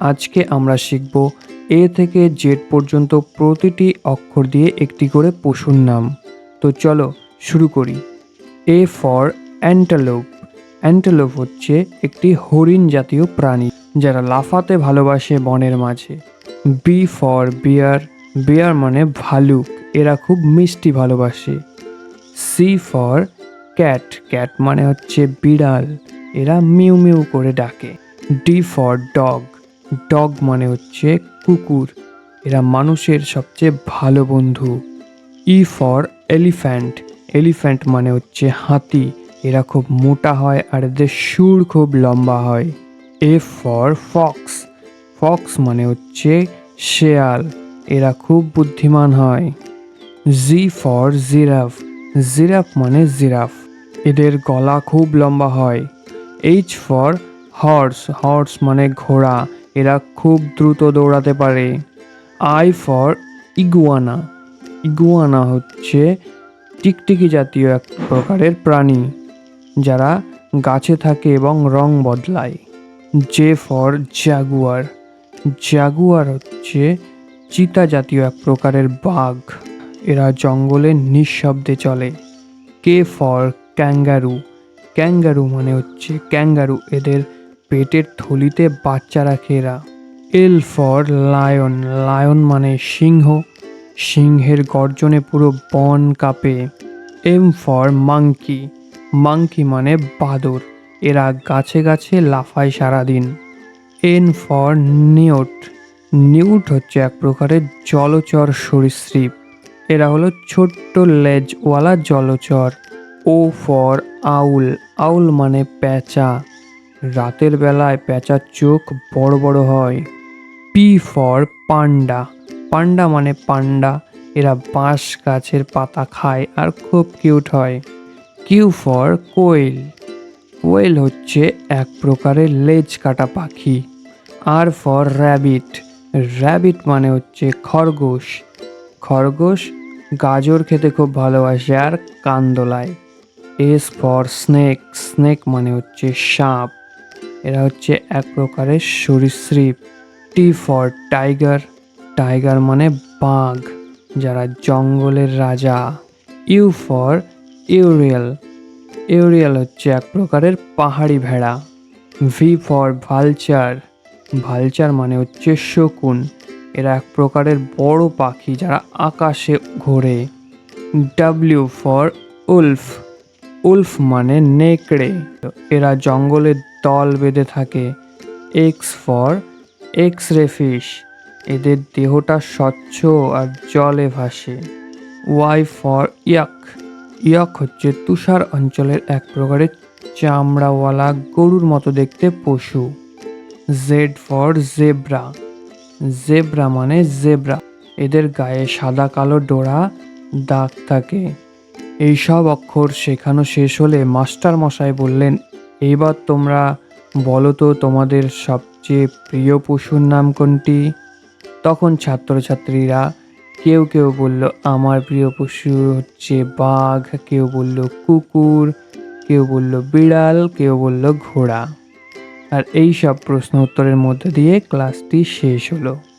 আজকে আমরা শিখব এ থেকে জেড পর্যন্ত প্রতিটি অক্ষর দিয়ে একটি করে পশুর নাম। তো চলো শুরু করি। A for অ্যান্টালোপ। অ্যান্টালোপ হচ্ছে একটি হরিণ জাতীয় প্রাণী যারা লাফাতে ভালোবাসে বনের মাঝে। বি ফর বিয়ার বিয়ার মানে ভালুক। এরা খুব মিষ্টি ভালোবাসে। সি ফর ক্যাট ক্যাট মানে হচ্ছে বিড়াল। এরা মিউ মিউ করে ডাকে। ডি ফর ডগ ডগ মানে হচ্ছে কুকুর। এরা মানুষের সবচেয়ে ভালো বন্ধু। ই ফর এলিফ্যান্ট এলিফ্যান্ট মানে হচ্ছে হাতি। এরা খুব মোটা হয় আর এদের সুর খুব লম্বা হয়। এ ফর ফক্স ফক্স মানে হচ্ছে শেয়াল। এরা খুব বুদ্ধিমান হয়। জি ফর জিরাফ জিরাফ মানে জিরাফ এদের গলা খুব লম্বা হয়। এইচ ফর হর্স হর্স মানে ঘোড়া। এরা খুব দ্রুত দৌড়াতে পারে। I for iguana. ইগুয়ানা হচ্ছে টিকটিকি জাতীয় এক প্রকারের প্রাণী, যারা গাছে থাকে এবং রং বদলায়। J for Jaguar. জাগুয়ার হচ্ছে চিতা জাতীয় এক প্রকারের বাঘ। এরা জঙ্গলে নিঃশব্দে চলে। K for kangaroo. ক্যাঙ্গারু মানে হচ্ছে ক্যাঙ্গারু। এদের পেটের থলিতে বাচ্চা রাখে এরা। এল ফর লায়ন লায়ন মানে সিংহ। সিংহের গর্জনে পুরো বন কাঁপে। এম ফর মাংকি মাংকি মানে বাদর। এরা গাছে গাছে লাফায় সারাদিন। এন ফর নিউট নিউট হচ্ছে এক প্রকারের জলচর সরীসৃপ। এরা হলো ছোট্ট লেজওয়ালা জলচর। ও ফর আউল আউল মানে প্যাঁচা। রাতের বেলায় প্যাঁচার চোখ বড় বড় হয়। পি ফর পান্ডা পান্ডা মানে পান্ডা। এরা বাঁশ গাছের পাতা খায় আর খুব কিউট হয়। কিউ ফর কোয়েল। কোয়েল হচ্ছে এক প্রকারের লেজ কাটা পাখি। আর ফর র্যাবিট র্যাবিট মানে হচ্ছে খরগোশ। খরগোশ গাজর খেতে খুব ভালোবাসে আর কান দোলায়। এস ফর স্নেক স্নেক মানে হচ্ছে সাপ। এরা হচ্ছে এক প্রকারের সরীসৃপ। টি ফর টাইগার টাইগার মানে বাঘ, যারা জঙ্গলের রাজা। ইউ ফর ইউরিয়াল ইউরিয়াল হচ্ছে এক প্রকারের পাহাড়ি ভেড়া। ভি ফর ভালচার ভালচার মানে হচ্ছে শকুন। এরা এক প্রকারের বড় পাখি যারা আকাশে ঘোরে। ডাব্লিউ ফর উলফ উলফ মানে নেকড়ে। এরা জঙ্গলে দল বেঁধে থাকে। X for X ray fish এদের দেহটা স্বচ্ছ আর জলে ভাসে। ওয়াই ফর ইয়াক ইয়াক হচ্ছে তুষার অঞ্চলের এক প্রকারের চামড়াওয়ালা গরুর মতো দেখতে পশু। জেড ফর জেব্রা জেব্রা মানে জেব্রা এদের গায়ে সাদা কালো ডোরা দাগ থাকে। এই সব অক্ষর শেখানো শেষ হলে মাস্টার মশাই বললেন, এইবার তোমরা বলো তো তোমাদের সবচেয়ে প্রিয় পশুর নাম কোনটি? তখন ছাত্রছাত্রীরা কেউ কেউ বলল, আমার প্রিয় পশু হচ্ছে বাঘ। কেউ বলল, কুকুর। কেউ বলল, বিড়াল। কেউ বলল, ঘোড়া। আর এই সব প্রশ্ন উত্তরের মধ্যে দিয়ে ক্লাসটি শেষ হলো।